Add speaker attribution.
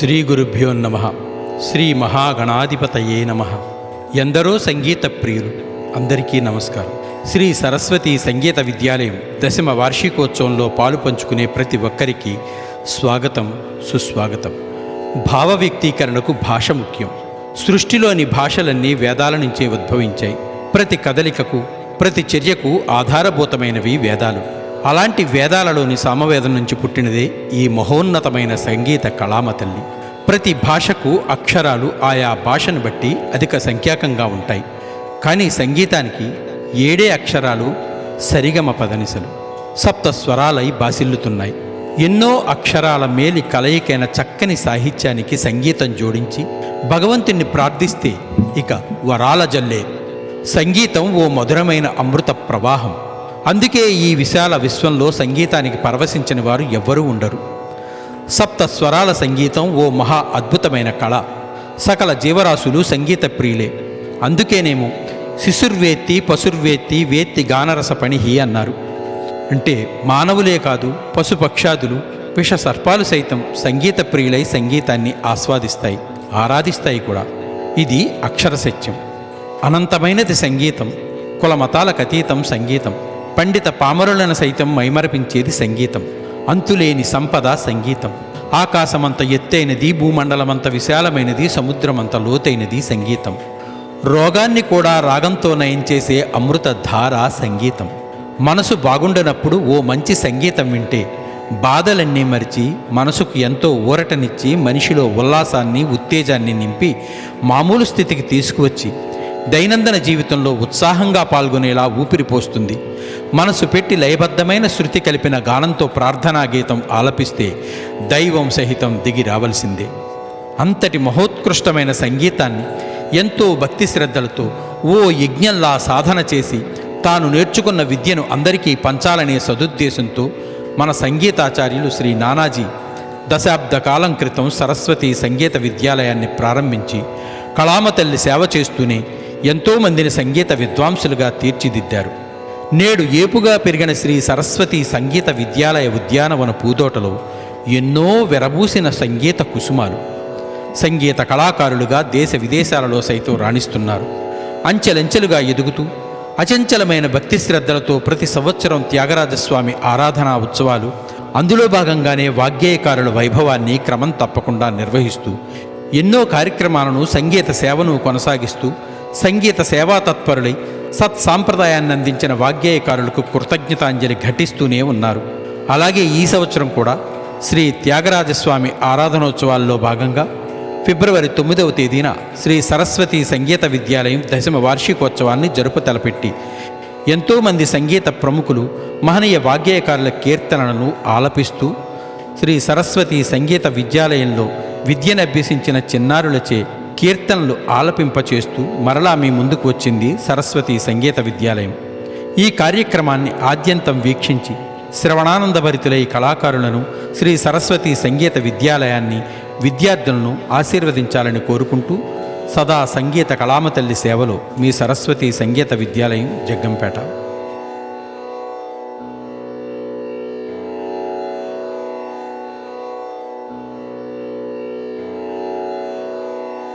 Speaker 1: శ్రీ గురుభ్యో నమ. శ్రీ మహాగణాధిపతయే నమ. ఎందరో సంగీత ప్రియులు అందరికీ నమస్కారం. శ్రీ సరస్వతి సంగీత విద్యాలయం దశమ వార్షికోత్సవంలో పాలు పంచుకునే ప్రతి ఒక్కరికి స్వాగతం సుస్వాగతం. భావ వ్యక్తీకరణకు భాష ముఖ్యం. సృష్టిలోని భాషలన్నీ వేదాల నుంచే ఉద్భవించాయి. ప్రతి కదలికకు ప్రతి చర్యకు ఆధారభూతమైనవి వేదాలు. అలాంటి వేదాలలోని సామవేదం నుంచి పుట్టినదే ఈ మహోన్నతమైన సంగీత కళామ తల్లి ప్రతి భాషకు అక్షరాలు ఆయా భాషను బట్టి అధిక సంఖ్యాకంగా ఉంటాయి. కానీ సంగీతానికి ఏడే అక్షరాలు సరిగమ పదనిసలు. సప్త స్వరాలై బాసిల్లుతున్నాయి. ఎన్నో అక్షరాల మేలి కలయికైన చక్కని సాహిత్యానికి సంగీతం జోడించి భగవంతుణ్ణి ప్రార్థిస్తే ఇక వరాల జల్లే. సంగీతం ఓ మధురమైన అమృత ప్రవాహం. అందుకే ఈ విశాల విశ్వంలో సంగీతానికి పరవశించిన వారు ఎవ్వరూ ఉండరు. సప్త స్వరాల సంగీతం ఓ మహా అద్భుతమైన కళ. సకల జీవరాశులు సంగీత ప్రియులే. అందుకేనేమో శిశుర్వేత్తి పశుర్వేత్తి వేత్తి గానరస పణిహి అన్నారు. అంటే మానవులే కాదు పశుపక్షాదులు విష సర్పాలు సైతం సంగీత ప్రియులై సంగీతాన్ని ఆస్వాదిస్తాయి ఆరాధిస్తాయి కూడా. ఇది అక్షర సత్యం. అనంతమైనది సంగీతం కులమతాలకు అతీతం సంగీతం. పండిత పామరులను సైతం మైమరపించేది సంగీతం. అంతులేని సంపద సంగీతం. ఆకాశమంత ఎత్తైనది భూమండలమంత విశాలమైనది సముద్రమంత లోతైనది సంగీతం. రోగాన్ని కూడా రాగంతో నయం చేసే అమృత ధార సంగీతం. మనసు బాగుండనప్పుడు ఓ మంచి సంగీతం వింటే బాధలన్నీ మరిచి మనసుకు ఎంతో ఊరటనిచ్చి మనిషిలో ఉల్లాసాన్ని ఉత్తేజాన్ని నింపి మామూలు స్థితికి తీసుకువచ్చి దైనందిన జీవితంలో ఉత్సాహంగా పాల్గొనేలా ఊపిరిపోస్తుంది మనసు పెట్టి లయబద్ధమైన శృతి కలిపిన గానంతో ప్రార్థనా గీతం ఆలపిస్తే దైవం సహితం దిగి రావలసిందే. అంతటి మహోత్కృష్టమైన సంగీతాన్ని ఎంతో భక్తి శ్రద్ధలతో ఓ యజ్ఞంలా సాధన చేసి తాను నేర్చుకున్న విద్యను అందరికీ పంచాలనే సదుద్దేశంతో మన సంగీతాచార్యులు శ్రీ నానాజీ దశాబ్ద కాలం క్రితం సరస్వతి సంగీత విద్యాలయాన్ని ప్రారంభించి కళామతల్లి సేవ చేస్తూనే ఎంతోమందిని సంగీత విద్వాంసులుగా తీర్చిదిద్దారు. నేడు ఏపుగా పెరిగిన శ్రీ సరస్వతి సంగీత విద్యాలయ ఉద్యానవన పూదోటలో ఎన్నో వెరబూసిన సంగీత కుసుమాలు. సంగీత కళాకారులుగా దేశ విదేశాలలో సైతం రాణిస్తున్నారు. అంచెలంచెలుగా ఎదుగుతూ అచంచలమైన భక్తి శ్రద్ధలతో ప్రతి సంవత్సరం త్యాగరాజస్వామి ఆరాధనా ఉత్సవాలు అందులో భాగంగానే వాగ్గేయకారుల వైభవాన్ని క్రమం తప్పకుండా నిర్వహిస్తూ ఎన్నో కార్యక్రమాలను సంగీత సేవను కొనసాగిస్తూ సంగీత సేవా తత్పరులై సత్ సాంప్రదాయాన్ని అందించిన వాగ్గేయకారులకు కృతజ్ఞతాంజలి ఘటిస్తూనే ఉన్నారు. అలాగే ఈ సంవత్సరం కూడా శ్రీ త్యాగరాజస్వామి ఆరాధనోత్సవాల్లో భాగంగా ఫిబ్రవరి తొమ్మిదవ తేదీన శ్రీ సరస్వతి సంగీత విద్యాలయం దశమ వార్షికోత్సవాన్ని జరుపు తలపెట్టి ఎంతోమంది సంగీత ప్రముఖులు మహనీయ వాగ్గేయకారుల కీర్తనలను ఆలపిస్తూ శ్రీ సరస్వతి సంగీత విద్యాలయంలో విద్యను అభ్యసించిన చిన్నారులచే కీర్తనలు ఆలపింపచేస్తూ మరలా మీ ముందుకు వచ్చింది సరస్వతి సంగీత విద్యాలయం. ఈ కార్యక్రమాన్ని ఆద్యంతం వీక్షించి శ్రవణానందభరితులై కళాకారులను శ్రీ సరస్వతి సంగీత విద్యాలయాన్ని విద్యార్థులను ఆశీర్వదించాలని కోరుకుంటూ సదా సంగీత కళామతల్లి సేవలో మీ సరస్వతి సంగీత విద్యాలయం జగ్గంపేట.